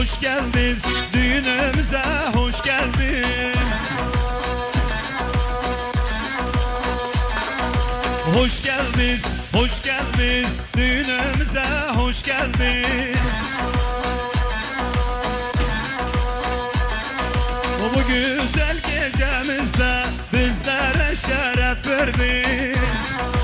hoş geldiniz Düğünümüze hoş geldiniz. Hoş geldiniz, hoş geldiniz Düğünümüze hoş geldiniz. Bu güzel gecemizde bizlere şeref verdiniz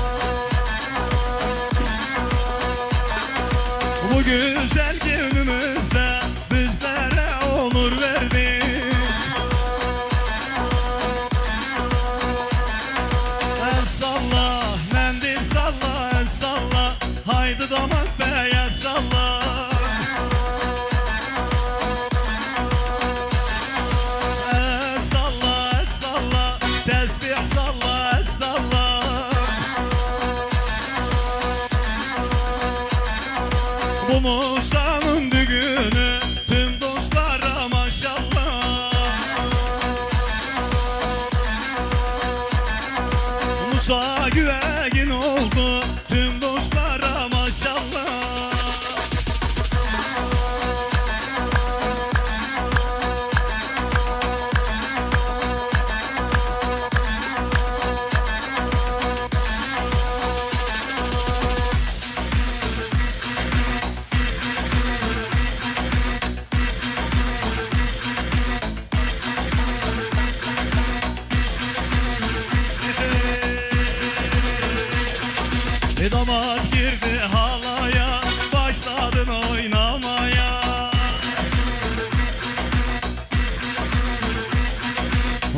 Musa güvegin oldu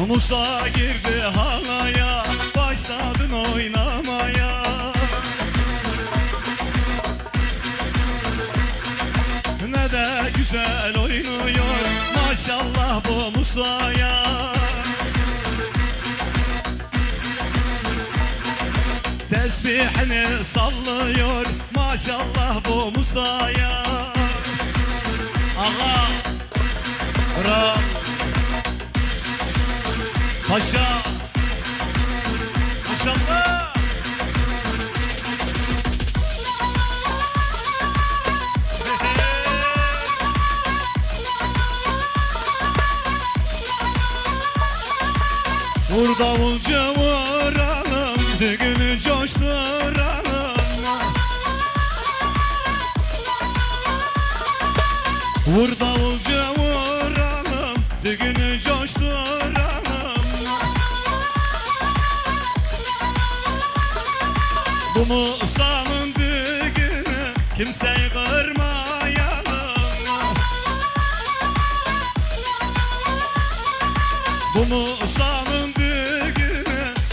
Musa girdi halaya Başladın oynamaya. Ne de güzel oynuyor Maşallah bu Musa'ya. Tesbihini sallıyor maşallah bu Musa'ya. Ağa Ra Paşa. Maşallah Vur davulcu Bu Musa'nın düğünü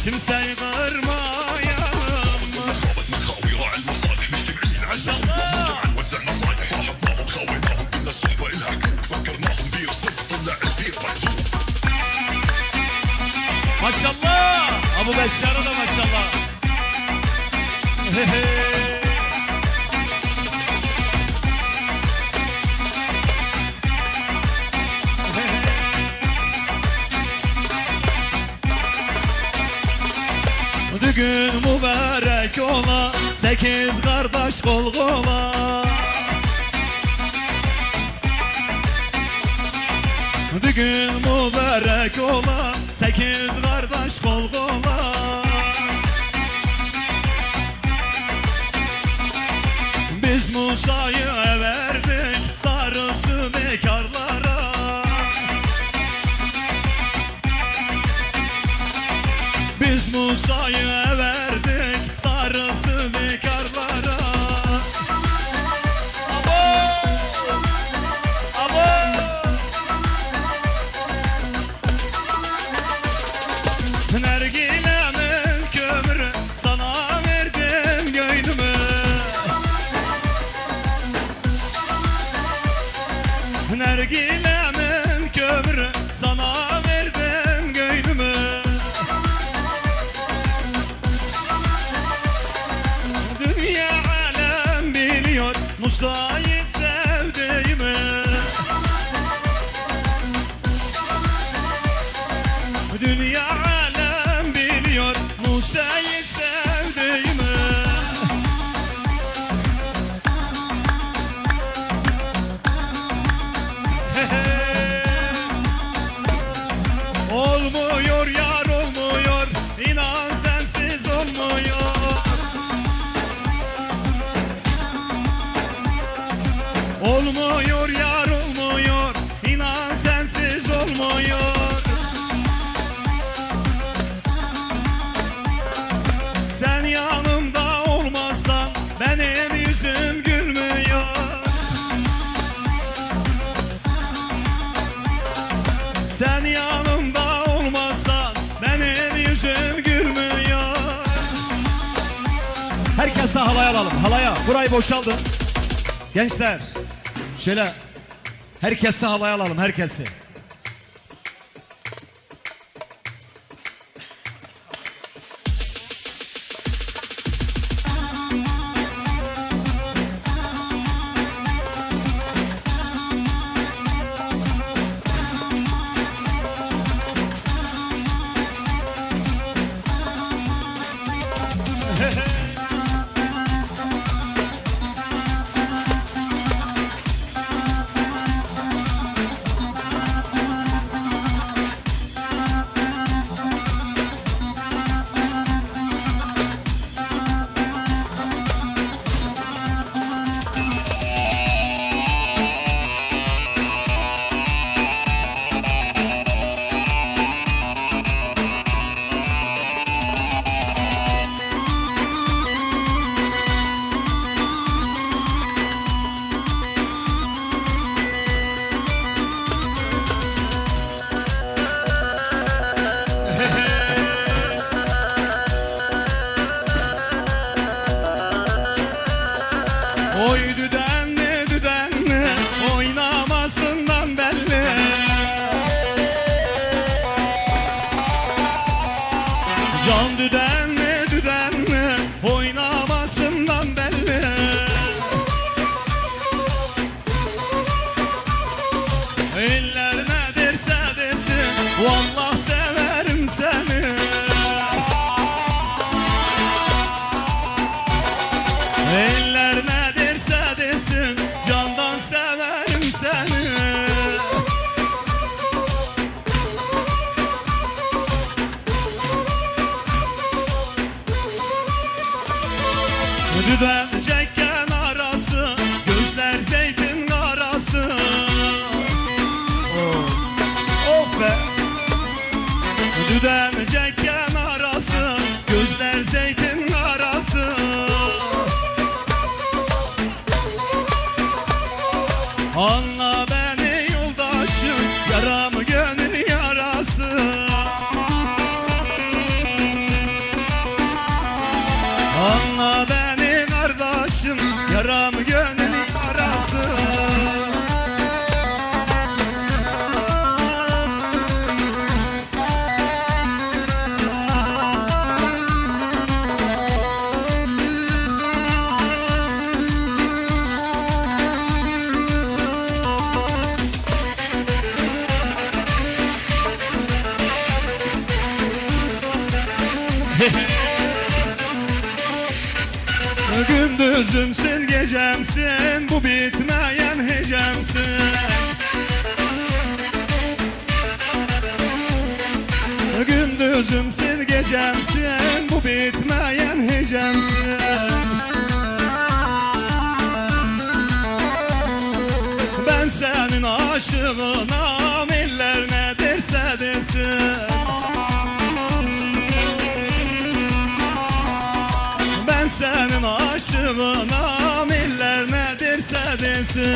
kimseyi mübarek ola Sekiz kardeş kol kola. Düğün mübarek ola Sekiz kardeş kol kola. Biz Musa'yı verdik Darısı bekarlara. Biz Musa'yı again. Sen yanımda olmazsan benim yüzüm gülmüyor. Herkese halaya alalım halaya. Burayı boşaldı Gençler şöyle herkese halaya alalım herkesi. sen bu bitmeyen hecemsin. Gündüzümsün gecemsin bu bitmeyen hecemsin. Ben senin aşığına miller ne derse desin. Ben senin aşığına sadesi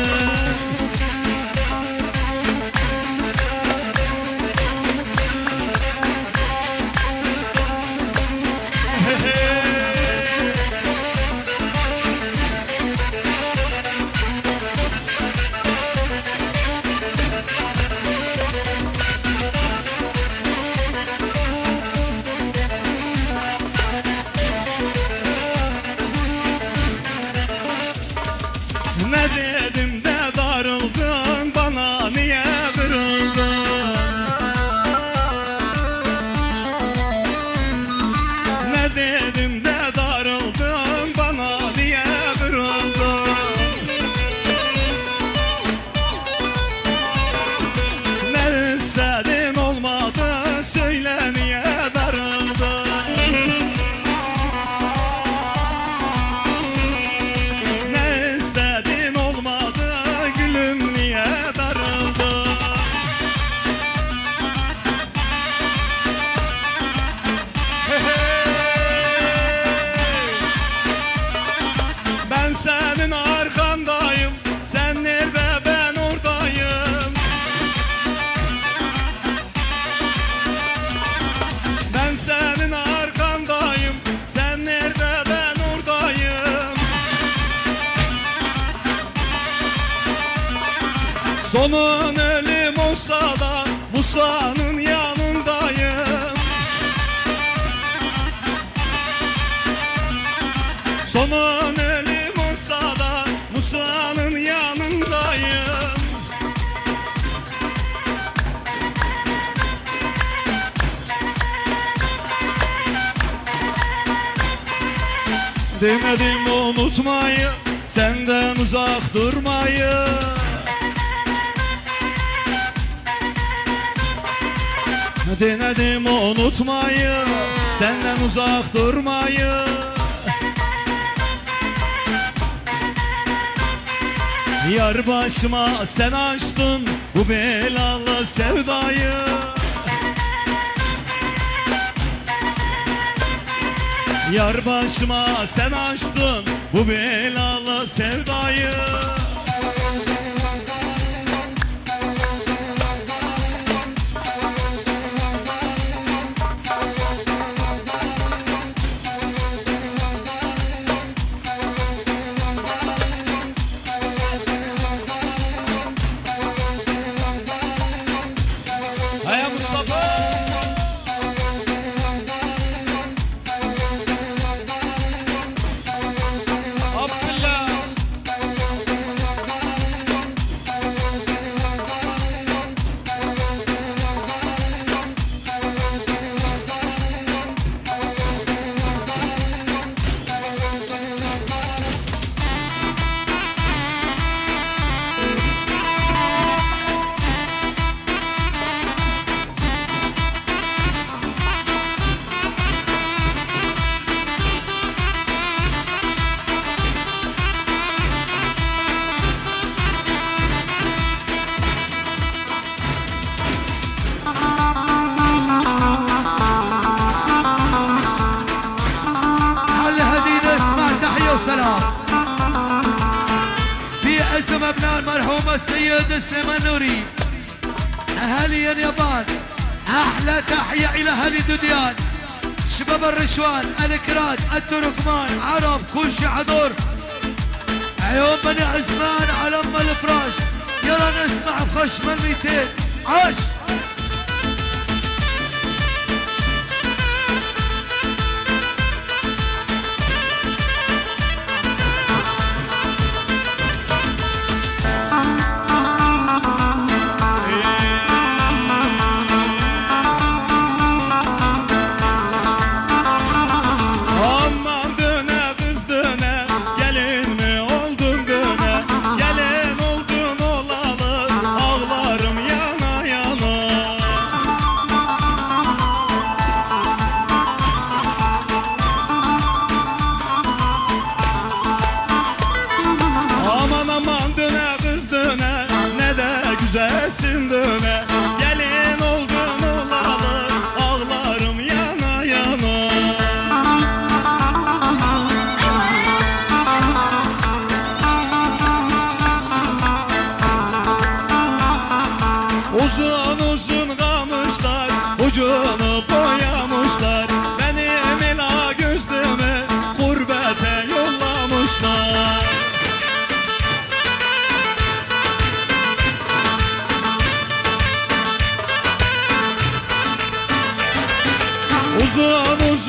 Sonun ölüm olsa da Musa'nın yanındayım. Sonun ölüm olsa da Musa'nın yanındayım. Demedim unutmayı Senden uzak durmayı Denedim unutmayı Senden uzak durmayı. Yar başıma sen açtın Bu belalı sevdayı. Yar başıma sen açtın Bu belalı sevdayı الرشوان الكراد التركمان عرب كل شي حضور. عيون بني عثمان على أم الفراش. يلا نسمع بخشم الميتين. عاش!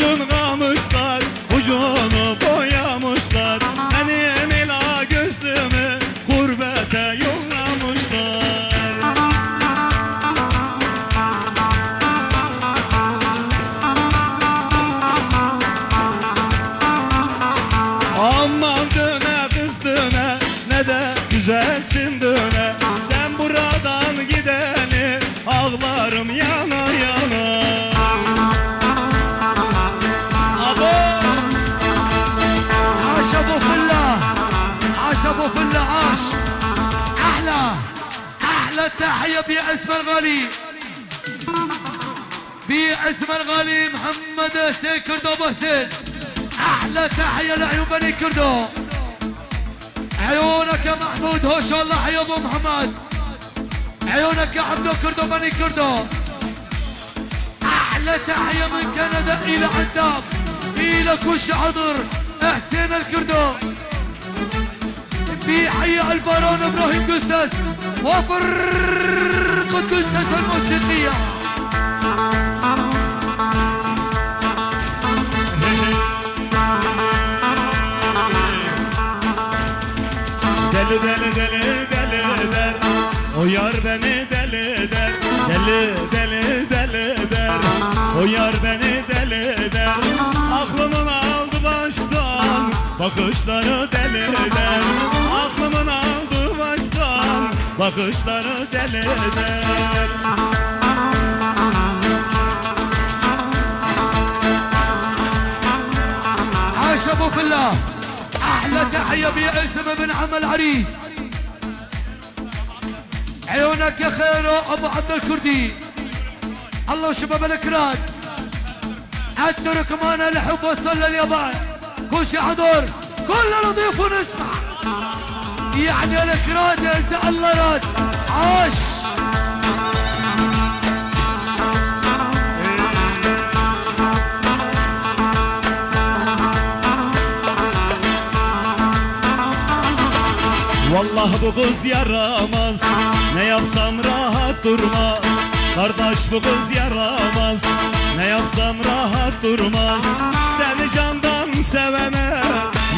Uzun kamışlar Ucunu boyamışlar. Benim ila gözlümü Gurbete yollamışlar. Aman döne kız döne Ne de güzelsin döne. Sen buradan gideni Ağlarım yana أحلى تحيه باسم الغالي. باسم الغالي محمد حسين كردو أحلى تحية لعيون بني كردو. عيونك يا محمود هو شاء الله حي أبو محمد. عيونك يا عبدو كردو بني كردو. أحلى تحية من كندا إلى عتاب إلى كل حضر حسين الكردو. في حي البارون إبراهيم قسس وفرقة جثث الموسيقية Deli deli deli deli der O yar beni deli der Deli deli deli der O yar beni deli der Aklımın aldı baştan Bakışları deli der Aklımın aldı baştan Bakışları deli der عاش أبو أحلى تحية باسم ابن عم العريس. عيونك يا خيرو أبو عبد الكردي. الله وشباب الأكراد. التركمان الحب وصل لليابان. كل شي حضور. كل نضيف ونسمع يعني الاكراد يا الله راد عاش Vallahi bu kız yaramaz Ne yapsam rahat durmaz Kardeş bu kız yaramaz Ne yapsam rahat durmaz Seni candan sevene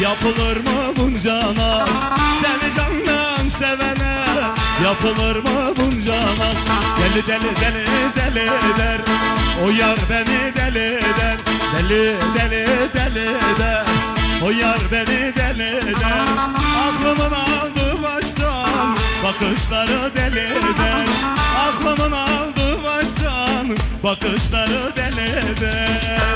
Yapılır mı bunca naz? Seni candan sevene Yapılır mı bunca naz? Deli deli deli deli der. O yar beni deli der. Deli deli deli der. O yar beni deli eder Aklımın aldı baştan Bakışları deli eder Aklımın aldı baştan Bakışları deli eder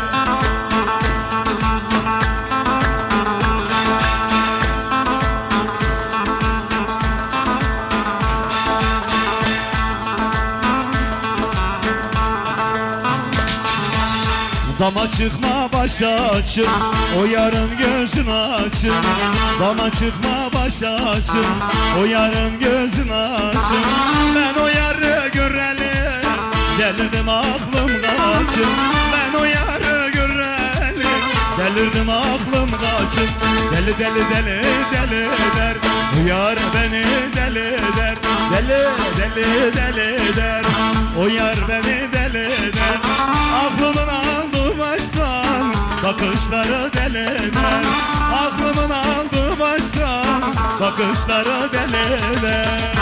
Dama çıkma başa çık O yarın gözün açın. Dama çıkma başa çık O yarın gözün açın. Ben o yarı göreli Delirdim aklım kaçın Ben o yarı göreli Delirdim aklım kaçın Deli deli deli deli der. O yar beni deli der. Deli deli deli der. O yar beni deli der. Aklımın baştan Bakışları deli der Aklımın aldı baştan Bakışları deli der